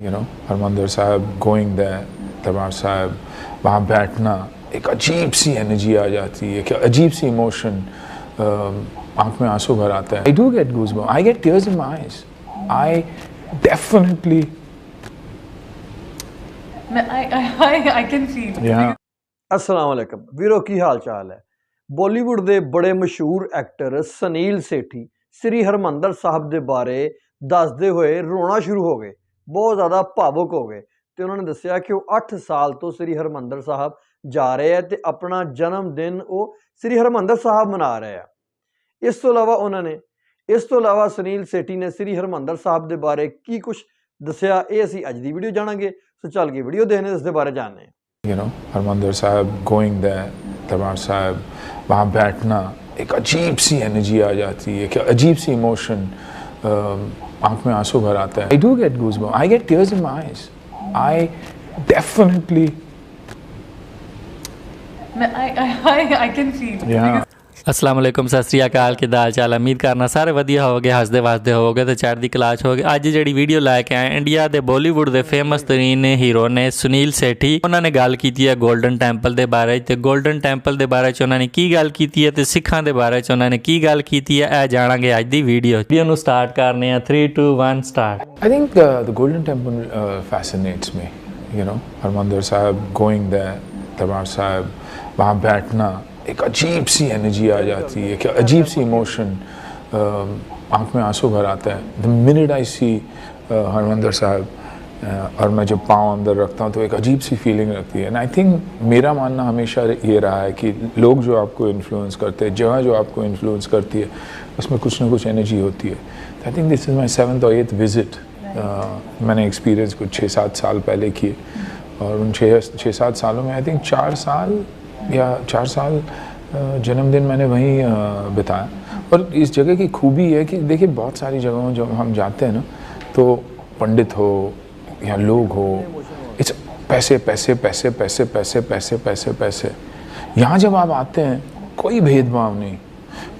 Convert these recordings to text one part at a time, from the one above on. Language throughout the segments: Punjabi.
यू नो हरमंदिर साहब गोइंग दैर दरबार साहब वहाँ बैठना एक अजीब सी एनर्जी आ जाती है कि अजीब सी इमोशन आंख में आंसू भर आता है I do get goose I get tears in my eyes I definitely I, I, I, I can feel. yeah ਅਸਲਾਮ ਵਾਲੇਕਮ ਵੀਰੋ ਕੀ ਹਾਲ ਚਾਲ ਹੈ ਬਾਲੀਵੁੱਡ ਦੇ ਬੜੇ ਮਸ਼ਹੂਰ ਐਕਟਰ ਸਨੀਲ ਸੇਠੀ ਸ੍ਰੀ ਹਰਮੰਦਰ ਸਾਹਿਬ ਦੇ ਬਾਰੇ ਦੱਸਦੇ ਹੋਏ ਰੋਣਾ ਸ਼ੁਰੂ ਹੋ ਗਏ ਬਹੁਤ ਜ਼ਿਆਦਾ ਭਾਵੁਕ ਹੋ ਗਏ ਤੇ ਉਹਨਾਂ ਨੇ ਦੱਸਿਆ ਕਿ ਉਹ 8 ਸਾਲ ਤੋਂ ਸ੍ਰੀ ਹਰਮੰਦਰ ਸਾਹਿਬ ਜਾ ਰਹੇ ਹੈ ਤੇ ਆਪਣਾ ਜਨਮ ਦਿਨ ਉਹ ਸ੍ਰੀ ਹਰਮੰਦਰ ਸਾਹਿਬ ਮਨਾ ਰਹੇ ਆ ਇਸ ਤੋਂ ਇਲਾਵਾ ਉਹਨਾਂ ਨੇ ਇਸ ਤੋਂ ਇਲਾਵਾ ਸੁਨੀਲ ਸੇਠੀ ਨੇ ਸ੍ਰੀ ਹਰਮੰਦਰ ਸਾਹਿਬ ਦੇ ਬਾਰੇ ਕੀ ਕੁਝ ਦੱਸਿਆ ਇਹ ਅਸੀਂ ਅੱਜ ਦੀ ਵੀਡੀਓ ਜਾਣਾਂਗੇ ਸੋ ਚੱਲ ਕੇ ਵੀਡੀਓ ਦੇਖਨੇ ਇਸ ਦੇ ਬਾਰੇ ਜਾਣਦੇ ਹਾਂ यू नो हरमंदिर साहब गोइंग दैर दरबार साहब वहाँ बैठना एक अजीब सी एनर्जी आ जाती है कि अजीब सी इमोशन आँख में आँसू भर आता है। I do get goose I get tears in my eyes I definitely I, I, I, can feel. yeah. ਅਸਲਾਮ ਅਲੈਕੁਮ ਸਤਿ ਸ੍ਰੀ ਅਕਾਲ, ਕੀ ਦਾਲ ਚਾਲ ਉਮੀਦ ਕਰਨਾ ਸਾਰੇ ਵਧੀਆ ਹੋਵੋਗੇ, ਹੱਸਦੇ ਵਾਸਦੇ ਹੋਵੋਗੇ ਤੇ ਚੜ੍ਹਦੀ ਕਲਾਸ ਹੋਵੋਗੇ। ਅੱਜ ਜਿਹੜੀ ਵੀਡੀਓ ਲੈ ਕੇ ਆਏ ਇੰਡੀਆ ਦੇ ਬਾਲੀਵੁੱਡ ਦੇ ਫੇਮਸ ਤਰੀਨ ਹੀਰੋ ਨੇ ਸੁਨੀਲ ਸੇਠੀ। ਉਹਨਾਂ ਨੇ ਗੱਲ ਕੀਤੀ ਹੈ 골ਡਨ ਟੈਂਪਲ ਦੇ ਬਾਰੇ ਤੇ 골ਡਨ ਟੈਂਪਲ ਦੇ ਬਾਰੇ ਚ ਉਹਨਾਂ ਨੇ ਕੀ ਗੱਲ ਕੀਤੀ ਹੈ ਤੇ ਸਿੱਖਾਂ ਦੇ ਬਾਰੇ ਚ ਉਹਨਾਂ ਨੇ ਕੀ ਗੱਲ ਕੀਤੀ ਹੈ, ਇਹ ਜਾਣਾਂਗੇ ਅੱਜ ਦੀ ਵੀਡੀਓ ਵੀਡੀਓ ਨੂੰ ਸਟਾਰਟ ਕਰਨੇ ਆ 3 2 1 start I think the Golden Temple fascinates me you know Harmandir Sahib going there Darbar Sahib ਵਹਾਂ ਬੈਠਣਾ एक अजीब सी एनर्जी आ जाती है कि अजीब सी इमोशन आँख में आँसू भर आता है। The minute I see Harmandar Sahib और मैं जब पाँव अंदर रखता हूँ तो एक अजीब सी फीलिंग रहती है। एंड आई थिंक मेरा मानना हमेशा ये रहा है कि लोग जो आपको इन्फ्लुएंस करते हैं, जगह जो आपको इन्फ्लुएंस करती है, उसमें कुछ ना कुछ एनर्जी होती है। I think this is my seventh और एथ विज़िट मैंने एक्सपीरियंस कुछ छः सात साल पहले किए और उन छः छः सात सालों में आई थिंक चार साल या चार साल जन्मदिन मैंने वहीं बिताया। और इस जगह की खूबी है कि देखिए, बहुत सारी जगहों जब हम जाते हैं ना तो पंडित हो या लोग हो इट्स पैसे पैसे पैसे पैसे पैसे पैसे पैसे पैसे। यहाँ जब आप आते हैं, कोई भेदभाव नहीं,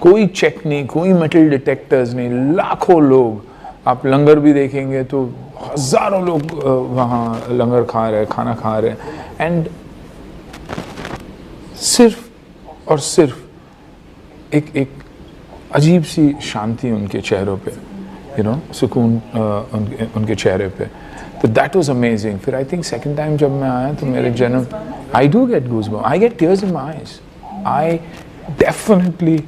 कोई चेक नहीं, कोई मेटल डिटेक्टर्स नहीं, लाखों लोग। आप लंगर भी देखेंगे तो हज़ारों लोग वहाँ लंगर खा रहे खाना खा रहे एंड सिर्फ़ और सिर्फ़ एक एक अजीब सी शांति उनके चेहरों पे यू नो सुकून उनके उनके चेहरे पे तो दैट वाज अमेजिंग फिर आई थिंक सेकंड टाइम जब मैं आया तो मेरे जन्म I do get goose I get tears in my eyes I definitely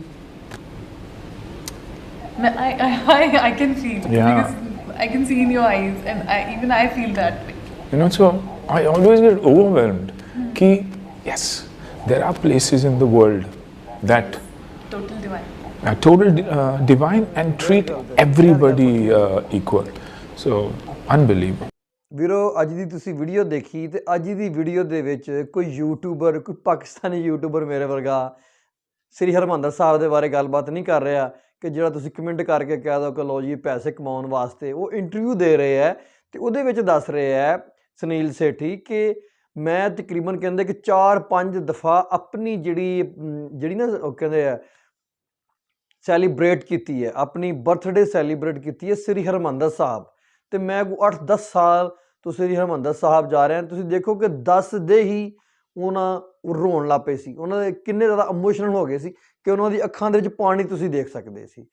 I, I, I, I can feel. Yeah. Because I can see in your eyes, and I, even I feel that way. You know, so I always get overwhelmed. Ki, yes, there are places in the world that Total divine. are total uh, divine and treat everybody uh, equal. So, unbelievable. ਵੀਰੋ ਅੱਜ ਦੀ ਤੁਸੀਂ ਵੀਡੀਓ ਦੇਖੀ ਤੇ ਅੱਜ ਦੀ ਵੀਡੀਓ ਦੇ ਵਿੱਚ ਕੋਈ ਯੂਟਿਊਬਰ ਕੋਈ ਪਾਕਿਸਤਾਨੀ ਯੂਟਿਊਬਰ ਮੇਰੇ ਵਰਗਾ ਸ੍ਰੀ ਹਰਮੰਦਰ ਸਾਹਿਬ ਦੇ ਬਾਰੇ ਗੱਲਬਾਤ ਨਹੀਂ ਕਰ ਰਿਹਾ ਕਿ ਜਿਹੜਾ ਤੁਸੀਂ ਕਮੈਂਟ ਕਰਕੇ ਕਹਿ ਦੋ ਕਿ ਲੋ ਜੀ ਪੈਸੇ ਕਮਾਉਣ ਵਾਸਤੇ ਉਹ ਇੰਟਰਵਿਊ ਦੇ ਰਹੇ ਹੈ ਤੇ ਉਹਦੇ ਵਿੱਚ ਦੱਸ ਰਹੇ ਹੈ ਸੁਨੀਲ ਸੇਠੀ ਕਿ ਮੈਂ ਤਕਰੀਬਨ ਕਹਿੰਦੇ ਕਿ 4-5 ਦਫਾ ਆਪਣੀ ਜਿਹੜੀ ਜਿਹੜੀ ਨਾ ਉਹ ਕਹਿੰਦੇ ਆ ਸੈਲੀਬ੍ਰੇਟ ਕੀਤੀ ਹੈ, ਆਪਣੀ ਬਰਥਡੇ ਸੈਲੀਬ੍ਰੇਟ ਕੀਤੀ ਹੈ ਸ੍ਰੀ ਹਰਮੰਦਰ ਸਾਹਿਬ। ਤੇ ਮੈਂ 8-10 ਸਾਲ ਤੋਂ ਸ੍ਰੀ ਹਰਮੰਦਰ ਸਾਹਿਬ ਜਾ ਰਹੇ ਹਾਂ ਤੁਸੀਂ ਦੇਖੋ ਕਿ 10 ਦੇ ਹੀ ਉਹਨਾਂ ਰੋਣ ਲੱਗ ਪਏ ਸੀ। ਉਹਨਾਂ ਦੇ ਕਿੰਨੇ ਜ਼ਿਆਦਾ ਇਮੋਸ਼ਨਲ ਹੋ ਗਏ ਸੀ ਕਿ ਉਹਨਾਂ ਦੀ ਅੱਖਾਂ ਦੇ ਵਿੱਚ ਪਾਣੀ ਤੁਸੀਂ ਦੇਖ ਸਕਦੇ ਸੀ।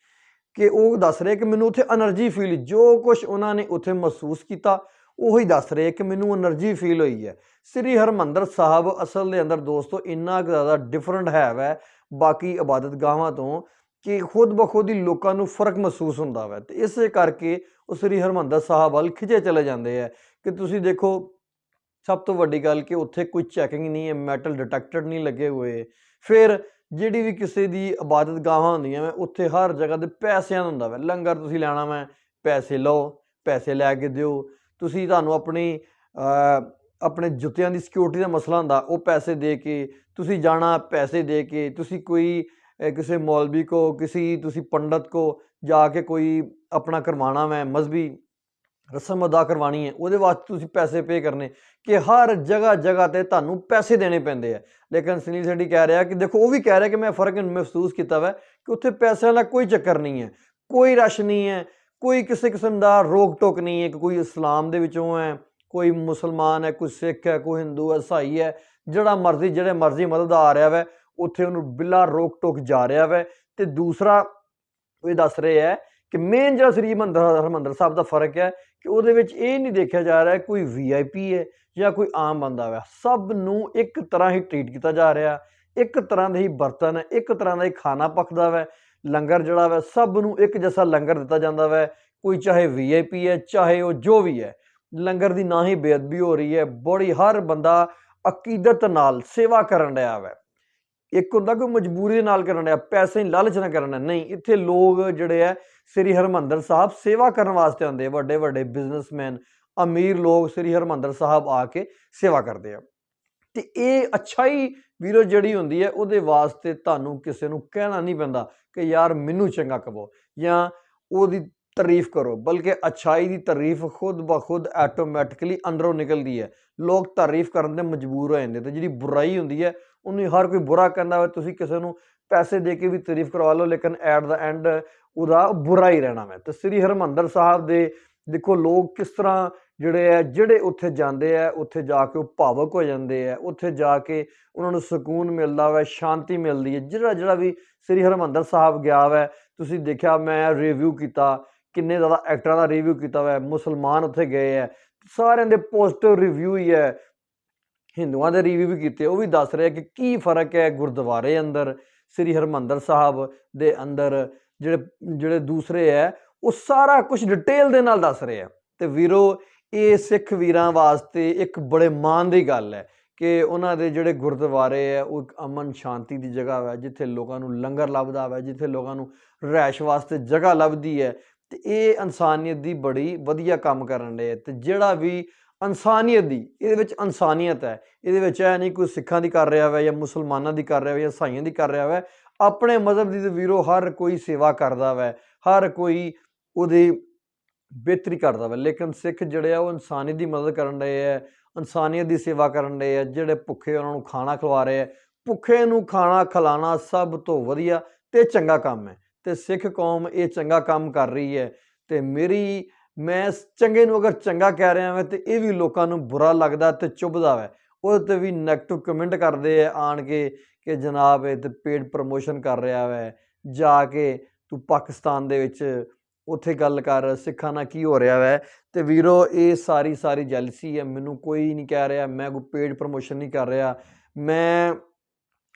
ਕਿ ਉਹ ਦੱਸ ਰਹੇ ਕਿ ਮੈਨੂੰ ਉੱਥੇ એનર્ਜੀ ਫੀਲ ਜੋ ਕੁਝ ਉਹਨਾਂ ਨੇ ਉੱਥੇ ਮਹਿਸੂਸ ਕੀਤਾ ਉਹੀ ਦੱਸ ਰਹੇ ਕਿ ਮੈਨੂੰ એનર્ਜੀ ਫੀਲ ਹੋਈ ਹੈ। ਸ੍ਰੀ ਹਰਮੰਦਰ ਸਾਹਿਬ ਅਸਲ ਦੇ ਅੰਦਰ ਦੋਸਤੋ, ਇੰਨਾ ਕੁ ਜ਼ਿਆਦਾ ਡਿਫਰੈਂਟ ਹੈ ਵੈ, ਬਾਕੀ ਇਬਾਦਤ ਇਬਾਦਤਗਾਹਾਂ ਤੋਂ, ਕਿ ਖੁਦ ਬਖੁਦ ਲੋਕਾਂ ਨੂੰ ਫ਼ਰਕ ਮਹਿਸੂਸ ਹੁੰਦਾ ਵੈ। ਤੇ ਇਸੇ ਕਰਕੇ ਉਹ ਸ੍ਰੀ ਹਰਮੰਦਰ ਸਾਹਿਬ ਵੱਲ ਖਿੱਚੇ ਚਲੇ ਜਾਂਦੇ ਆ ਕਿ ਤੁਸੀਂ ਦੇਖੋ, ਸਭ ਤੋਂ ਵੱਡੀ ਗੱਲ ਕਿ ਉੱਥੇ ਕੋਈ ਚੈਕਿੰਗ ਨਹੀਂ ਹੈ ਮੈਟਲ ਡਿਟੈਕਟਡ ਨਹੀਂ ਲੱਗੇ ਹੋਏ। ਫਿਰ ਜਿਹੜੀ ਵੀ ਕਿਸੇ ਦੀ ਇਬਾਦਤਗਾਹਾਂ ਹੁੰਦੀਆਂ ਵੈ, ਉੱਥੇ ਹਰ ਜਗ੍ਹਾ ਦੇ ਪੈਸਿਆਂ ਦਾ ਹੁੰਦਾ ਵੈ। ਲੰਗਰ ਤੁਸੀਂ ਲੈਣਾ ਮੈਂ ਪੈਸੇ ਲਓ, ਪੈਸੇ ਲੈ ਕੇ ਦਿਓ। ਤੁਸੀਂ ਤੁਹਾਨੂੰ ਆਪਣੀ ਆਪਣੇ ਜੁੱਤਿਆਂ ਦੀ ਸਿਕਿਉਰਿਟੀ ਦਾ ਮਸਲਾ ਹੁੰਦਾ, ਉਹ ਪੈਸੇ ਦੇ ਕੇ, ਤੁਸੀਂ ਜਾਣਾ ਪੈਸੇ ਦੇ ਕੇ, ਤੁਸੀਂ ਕੋਈ ਕਿਸੇ ਮੌਲਵੀ ਕੋ, ਕਿਸੇ ਤੁਸੀਂ ਪੰਡਤ ਕੋ ਜਾ ਕੇ ਕੋਈ ਆਪਣਾ ਕਰਵਾਉਣਾ ਵੈ ਮਜ਼ਬੀ ਰਸਮ ਅਦਾ ਕਰਵਾਉਣੀ ਹੈ, ਉਹਦੇ ਵਾਸਤੇ ਤੁਸੀਂ ਪੈਸੇ ਪੇ ਕਰਨੇ, ਕਿ ਹਰ ਜਗ੍ਹਾ ਜਗ੍ਹਾ ਤੇ ਤੁਹਾਨੂੰ ਪੈਸੇ ਦੇਣੇ ਪੈਂਦੇ ਆ। ਲੇਕਿਨ ਸੁਨੀਲ ਸੈਠੀ ਕਹਿ ਰਿਹਾ ਕਿ ਦੇਖੋ, ਉਹ ਵੀ ਕਹਿ ਰਿਹਾ ਕਿ ਮੈਂ ਫ਼ਰਕ ਮਹਿਸੂਸ ਕੀਤਾ ਵਾ, ਕਿ ਉੱਥੇ ਪੈਸਿਆਂ ਦਾ ਕੋਈ ਚੱਕਰ ਨਹੀਂ ਹੈ, ਕੋਈ ਰਸ਼ ਨਹੀਂ ਹੈ ਕੋਈ ਕਿਸੇ ਕਿਸਮ ਦਾ ਰੋਕ ਟੋਕ ਨਹੀਂ ਹੈ ਕਿ ਕੋਈ ਇਸਲਾਮ ਦੇ ਵਿੱਚੋਂ ਹੈ, ਕੋਈ ਮੁਸਲਮਾਨ ਹੈ, ਕੋਈ ਸਿੱਖ ਹੈ, ਕੋਈ ਹਿੰਦੂ ਹੈ, ਈਸਾਈ ਹੈ, ਜਿਹੜਾ ਮਰਜ਼ੀ, ਜਿਹੜੇ ਮਰਜ਼ੀ ਮਦਦ ਦਾ ਆ ਰਿਹਾ ਵੈ, ਉੱਥੇ ਉਹਨੂੰ ਬਿਲਾ ਰੋਕ ਟੋਕ ਜਾ ਰਿਹਾ ਵੈ। ਤੇ ਦੂਸਰਾ ਇਹ ਦੱਸ ਰਹੇ ਹੈ ਕਿ ਮੇਨ ਜਿਹੜਾ ਸ੍ਰੀ ਹਰਿਮੰਦਰ ਹਰਿਮੰਦਰ ਸਾਹਿਬ ਦਾ ਫ਼ਰਕ ਹੈ ਕਿ ਉਹਦੇ ਵਿੱਚ ਇਹ ਨਹੀਂ ਦੇਖਿਆ ਜਾ ਰਿਹਾ ਕੋਈ ਵੀਆਈਪੀ ਹੈ ਜਾਂ ਕੋਈ ਆਮ ਬੰਦਾ ਹੈ ਸਭ ਨੂੰ ਇੱਕ ਤਰ੍ਹਾਂ ਹੀ ਟ੍ਰੀਟ ਕੀਤਾ ਜਾ ਰਿਹਾ, ਇੱਕ ਤਰ੍ਹਾਂ ਦੇ ਹੀ ਬਰਤਨ ਹੈ ਇੱਕ ਤਰ੍ਹਾਂ ਦਾ ਹੀ ਖਾਣਾ ਪੱਕਦਾ ਵੈ। ਲੰਗਰ ਜਿਹੜਾ ਵੈ, ਸਭ ਨੂੰ ਇੱਕ ਜੈਸਾ ਲੰਗਰ ਦਿੱਤਾ ਜਾਂਦਾ ਵੈ। ਕੋਈ ਚਾਹੇ ਵੀਆਈਪੀ ਹੈ, ਚਾਹੇ ਉਹ ਜੋ ਵੀ ਹੈ, ਲੰਗਰ ਦੀ ਨਾ ਹੀ ਬੇਅਦਬੀ ਹੋ ਰਹੀ ਹੈ। ਬੜੀ, ਹਰ ਬੰਦਾ ਅਕੀਦਤ ਨਾਲ ਸੇਵਾ ਕਰਨ ਰਿਹਾ ਵੈ। ਇੱਕ ਹੁੰਦਾ ਕੋਈ ਮਜਬੂਰੀ ਦੇ ਨਾਲ ਕਰਨ ਰਿਹਾ ਪੈਸੇ ਨਹੀਂ ਲਾਲਚ ਨਾ ਕਰਨ ਡਿਆ। ਨਹੀਂ, ਇੱਥੇ ਲੋਕ ਜਿਹੜੇ ਆ ਸ੍ਰੀ ਹਰਮੰਦਰ ਸਾਹਿਬ ਸੇਵਾ ਕਰਨ ਵਾਸਤੇ ਆਉਂਦੇ ਵੱਡੇ ਵੱਡੇ ਬਿਜ਼ਨਸਮੈਨ ਅਮੀਰ ਲੋਕ ਸ੍ਰੀ ਹਰਮੰਦਰ ਸਾਹਿਬ ਆ ਕੇ ਸੇਵਾ ਕਰਦੇ ਆ। ਤੇ ਇਹ ਅੱਛਾਈ ਵੀਰੋ ਜਿਹੜੀ ਹੁੰਦੀ ਹੈ, ਉਹਦੇ ਵਾਸਤੇ ਤੁਹਾਨੂੰ ਕਿਸੇ ਨੂੰ ਕਹਿਣਾ ਨਹੀਂ ਪੈਂਦਾ ਕਿ ਯਾਰ ਮੈਨੂੰ ਚੰਗਾ ਕਹੋ ਜਾਂ ਉਹਦੀ ਤਾਰੀਫ ਕਰੋ, ਬਲਕਿ ਅੱਛਾਈ ਦੀ ਤਾਰੀਫ ਖੁਦ ਬਖੁਦ ਖੁਦ ਆਟੋਮੈਟਿਕਲੀ ਅੰਦਰੋਂ ਨਿਕਲਦੀ ਹੈ। ਲੋਕ ਤਾਰੀਫ ਕਰਨ ਤੇ ਮਜਬੂਰ ਹੋ ਜਾਂਦੇ ਤੇ ਜਿਹੜੀ ਬੁਰਾਈ ਹੁੰਦੀ ਹੈ, ਉਹਨੂੰ ਹਰ ਕੋਈ ਬੁਰਾ ਕਹਿੰਦਾ ਵਾ ਤੁਸੀਂ ਕਿਸੇ ਨੂੰ ਪੈਸੇ ਦੇ ਕੇ ਵੀ ਤਾਰੀਫ ਕਰਵਾ ਲਓ, ਲੇਕਿਨ ਐਟ ਦਾ ਐਂਡ ਉਹਦਾ ਬੁਰਾ ਹੀ ਰਹਿਣਾ ਵਾ। ਤੇ ਸ੍ਰੀ ਹਰਮੰਦਰ ਸਾਹਿਬ ਦੇ ਦੇਖੋ ਲੋਕ ਕਿਸ ਤਰ੍ਹਾਂ ਜਿਹੜੇ ਆ, ਜਿਹੜੇ ਉੱਥੇ ਜਾਂਦੇ ਆ, ਉੱਥੇ ਜਾ ਕੇ ਉਹ ਭਾਵਕ ਹੋ ਜਾਂਦੇ ਆ, ਉੱਥੇ ਜਾ ਕੇ ਉਹਨਾਂ ਨੂੰ ਸਕੂਨ ਮਿਲਦਾ ਵਾ, ਸ਼ਾਂਤੀ ਮਿਲਦੀ ਹੈ। ਜਿਹੜਾ ਜਿਹੜਾ ਵੀ ਸ੍ਰੀ ਹਰਮੰਦਰ ਸਾਹਿਬ ਗਿਆ ਵਾ, ਤੁਸੀਂ ਦੇਖਿਆ ਮੈਂ ਰਿਵਿਊ ਕੀਤਾ, ਕਿੰਨੇ ਜ਼ਿਆਦਾ ਐਕਟਰਾਂ ਦਾ ਰਿਵਿਊ ਕੀਤਾ ਵਾ, ਮੁਸਲਮਾਨ ਉੱਥੇ ਗਏ ਆ। ਸਾਰਿਆਂ ਦੇ ਪੋਜ਼ਿਟਿਵ ਰਿਵਿਊ ਹੀ ਹੈ ਹਿੰਦੂਆਂ ਦੇ ਰਿਵਿਊ ਵੀ ਕੀਤੇ, ਉਹ ਵੀ ਦੱਸ ਰਹੇ ਆ ਕਿ ਕੀ ਫ਼ਰਕ ਹੈ ਗੁਰਦੁਆਰੇ ਅੰਦਰ, ਸ੍ਰੀ ਹਰਮੰਦਰ ਸਾਹਿਬ ਦੇ ਅੰਦਰ, ਜਿਹੜੇ ਜਿਹੜੇ ਦੂਸਰੇ ਹੈ ਉਹ ਸਾਰਾ ਕੁਝ ਡਿਟੇਲ ਦੇ ਨਾਲ ਦੱਸ ਰਹੇ ਆ। ਤੇ ਵੀਰੋ ਇਹ ਸਿੱਖ ਵੀਰਾਂ ਵਾਸਤੇ ਇੱਕ ਬੜੇ ਮਾਣ ਦੀ ਗੱਲ ਹੈ ਕਿ ਉਹਨਾਂ ਦੇ ਜਿਹੜੇ ਗੁਰਦੁਆਰੇ ਆ ਉਹ ਇੱਕ ਅਮਨ ਸ਼ਾਂਤੀ ਦੀ ਜਗ੍ਹਾ ਹੈ, ਜਿੱਥੇ ਲੋਕਾਂ ਨੂੰ ਲੰਗਰ ਲੱਭਦਾ ਹੈ, ਜਿੱਥੇ ਲੋਕਾਂ ਨੂੰ ਰਹਿਸ਼ ਵਾਸਤੇ ਜਗ੍ਹਾ ਲੱਭਦੀ ਹੈ ਤੇ ਇਹ ਇਨਸਾਨੀਅਤ ਦੀ ਬੜੀ ਵਧੀਆ ਕੰਮ ਕਰਨ ਰਹੇ ਤੇ ਜਿਹੜਾ ਵੀ ਇਨਸਾਨੀਅਤ ਦੀ, ਇਹਦੇ ਵਿੱਚ ਇਨਸਾਨੀਅਤ ਹੈ, ਇਹਦੇ ਵਿੱਚ ਐ ਨਹੀਂ ਕੋਈ ਸਿੱਖਾਂ ਦੀ ਕਰ ਰਿਹਾ ਹੋਵੇ ਜਾਂ ਮੁਸਲਮਾਨਾਂ ਦੀ ਕਰ ਰਿਹਾ ਹੋਵੇ ਜਾਂ ਸਾਈਆਂ ਦੀ ਕਰ ਰਿਹਾ ਹੋਵੇ ਆਪਣੇ ਮਜ਼ਹਬ ਦੀ ਵੀਰੋ ਹਰ ਕੋਈ ਸੇਵਾ ਕਰਦਾ ਹੋਵੇ ਹਰ ਕੋਈ ਉਹਦੇ ਬਿਹਤਰੀ ਕਰਦਾ ਵਾ। ਲੇਕਿਨ ਸਿੱਖ ਜਿਹੜੇ ਆ, ਉਹ ਇਨਸਾਨੀਅਤ ਦੀ ਮਦਦ ਕਰਨ ਰਹੇ ਹੈ ਇਨਸਾਨੀਅਤ ਦੀ ਸੇਵਾ ਕਰਨ ਰਹੇ ਹੈ ਜਿਹੜੇ ਭੁੱਖੇ ਉਹਨਾਂ ਨੂੰ ਖਾਣਾ ਖਵਾ ਰਹੇ ਹੈ ਭੁੱਖੇ ਨੂੰ ਖਾਣਾ ਖਿਲਾਣਾ ਸਭ ਤੋਂ ਵਧੀਆ ਤੇ ਚੰਗਾ ਕੰਮ ਹੈ। ਤੇ ਸਿੱਖ ਕੌਮ ਇਹ ਚੰਗਾ ਕੰਮ ਕਰ ਰਹੀ ਹੈ ਤੇ ਮੇਰੀ, ਮੈਂ ਚੰਗੇ ਨੂੰ ਅਗਰ ਚੰਗਾ ਕਹਿ ਰਿਹਾ ਹਾਂ ਤੇ ਇਹ ਵੀ ਲੋਕਾਂ ਨੂੰ ਬੁਰਾ ਲੱਗਦਾ ਤੇ ਚੁੱਭਦਾ ਵੈ। ਉਹਦੇ ਤੇ ਵੀ ਨੈਗੇਟਿਵ ਕਮੈਂਟ ਕਰਦੇ ਆ, ਆਣ ਕੇ ਕਿ ਜਨਾਬ ਇਹ ਤੇ ਪੇਡ ਪ੍ਰਮੋਸ਼ਨ ਕਰ ਰਿਹਾ ਵੈ। ਜਾ ਕੇ ਤੂੰ ਪਾਕਿਸਤਾਨ ਦੇ ਵਿੱਚ ਉੱਥੇ ਗੱਲ ਕਰ, ਸਿੱਖਾਂ ਨਾਲ ਕੀ ਹੋ ਰਿਹਾ ਵੈ? ਤੇ ਵੀਰੋ, ਇਹ ਸਾਰੀ ਸਾਰੀ ਜੈਲਸੀ ਹੈ, ਮੈਨੂੰ ਕੋਈ ਨਹੀਂ ਕਹਿ ਰਿਹਾ, ਮੈਂ ਕੋਈ ਪੇਡ ਪ੍ਰਮੋਸ਼ਨ ਨਹੀਂ ਕਰ ਰਿਹਾ। ਮੈਂ,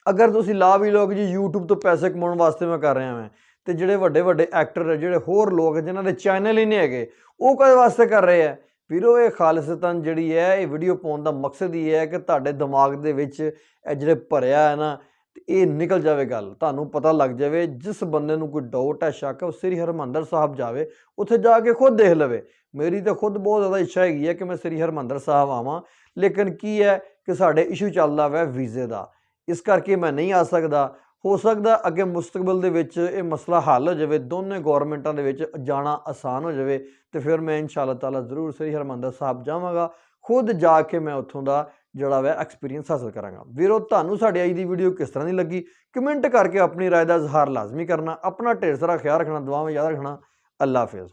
ਅਗਰ ਤੁਸੀਂ ਲਾ ਵੀ ਲੋਕ ਜੀ, YouTube ਤੋਂ ਪੈਸੇ ਕਮਾਉਣ ਵਾਸਤੇ ਮੈਂ ਕਰ ਰਿਹਾ ਮੈਂ। ਤੇ ਜਿਹੜੇ ਵੱਡੇ ਵੱਡੇ ਐਕਟਰ ਜਿਹੜੇ ਹੋਰ ਲੋਕ ਜਿਨ੍ਹਾਂ ਦੇ ਚੈਨਲ ਹੀ ਨਹੀਂ ਹੈਗੇ, ਉਹ ਕਦੇ ਵਾਸਤੇ ਕਰ ਰਹੇ ਆ ਵੀਰੋ, ਇਹ ਖਾਲਸਤਨ ਜਿਹੜੀ ਹੈ, ਇਹ ਵੀਡੀਓ ਪਾਉਣ ਦਾ ਮਕਸਦ ਹੀ ਹੈ ਕਿ ਤੁਹਾਡੇ ਦਿਮਾਗ ਦੇ ਵਿੱਚ ਇਹ ਜਿਹੜੇ ਭਰਿਆ ਹੈ ਨਾ ਤੇ ਇਹ ਨਿਕਲ ਜਾਵੇ ਗੱਲ। ਤੁਹਾਨੂੰ ਪਤਾ ਲੱਗ ਜਾਵੇ, ਜਿਸ ਬੰਦੇ ਨੂੰ ਕੋਈ ਡਾਊਟ ਹੈ, ਸ਼ੱਕ ਹੈ, ਉਹ ਸ੍ਰੀ ਹਰਮੰਦਰ ਸਾਹਿਬ ਜਾਵੇ, ਉੱਥੇ ਜਾ ਕੇ ਖੁਦ ਦੇਖ ਲਵੇ। ਮੇਰੀ ਤਾਂ ਖੁਦ ਬਹੁਤ ਜ਼ਿਆਦਾ ਇੱਛਾ ਹੈਗੀ ਹੈ ਕਿ ਮੈਂ ਸ੍ਰੀ ਹਰਮੰਦਰ ਸਾਹਿਬ ਆਵਾਂ। ਲੇਕਿਨ ਕੀ ਹੈ ਕਿ ਸਾਡੇ ਇਸ਼ੂ ਚੱਲਦਾ ਵੈ ਵੀਜ਼ੇ ਦਾ। ਇਸ ਕਰਕੇ ਮੈਂ ਨਹੀਂ ਆ ਸਕਦਾ। ਹੋ ਸਕਦਾ ਅੱਗੇ ਮੁਸਤਕਬਲ ਦੇ ਵਿੱਚ ਇਹ ਮਸਲਾ ਹੱਲ ਹੋ ਜਾਵੇ, ਦੋਨੇ ਗਵਰਨਮੈਂਟਾਂ ਦੇ ਵਿੱਚ ਜਾਣਾ ਆਸਾਨ ਹੋ ਜਾਵੇ, ਤੇ ਫਿਰ ਮੈਂ ਇਨਸ਼ਾਅੱਲਾ ਤਾਲਾ ਜ਼ਰੂਰ ਸ੍ਰੀ ਹਰਮੰਦਰ ਸਾਹਿਬ ਜਾਵਾਂਗਾ। ਖੁਦ ਜਾ ਕੇ ਮੈਂ ਉੱਥੋਂ ਦਾ ਜਿਹੜਾ ਵੈ ਐਕਸਪੀਰੀਅੰਸ ਹਾਸਲ ਕਰਾਂਗਾ ਵੀਰੋ ਤੁਹਾਨੂੰ ਸਾਡੀ ਅੱਜ ਦੀ ਵੀਡੀਓ ਕਿਸ ਤਰ੍ਹਾਂ ਦੀ ਲੱਗੀ ਕਮੈਂਟ ਕਰਕੇ ਆਪਣੀ رائے ਦਾ ਇਜ਼ਹਾਰ ਲਾਜ਼ਮੀ ਕਰਨਾ ਆਪਣਾ ਢੇਰ ਸਾਰਾ ਖਿਆਲ ਰੱਖਣਾ ਦੁਆਵਾਂ ਯਾਦ ਰੱਖਣਾ ਅੱਲਾ ਹਾਫਿਜ਼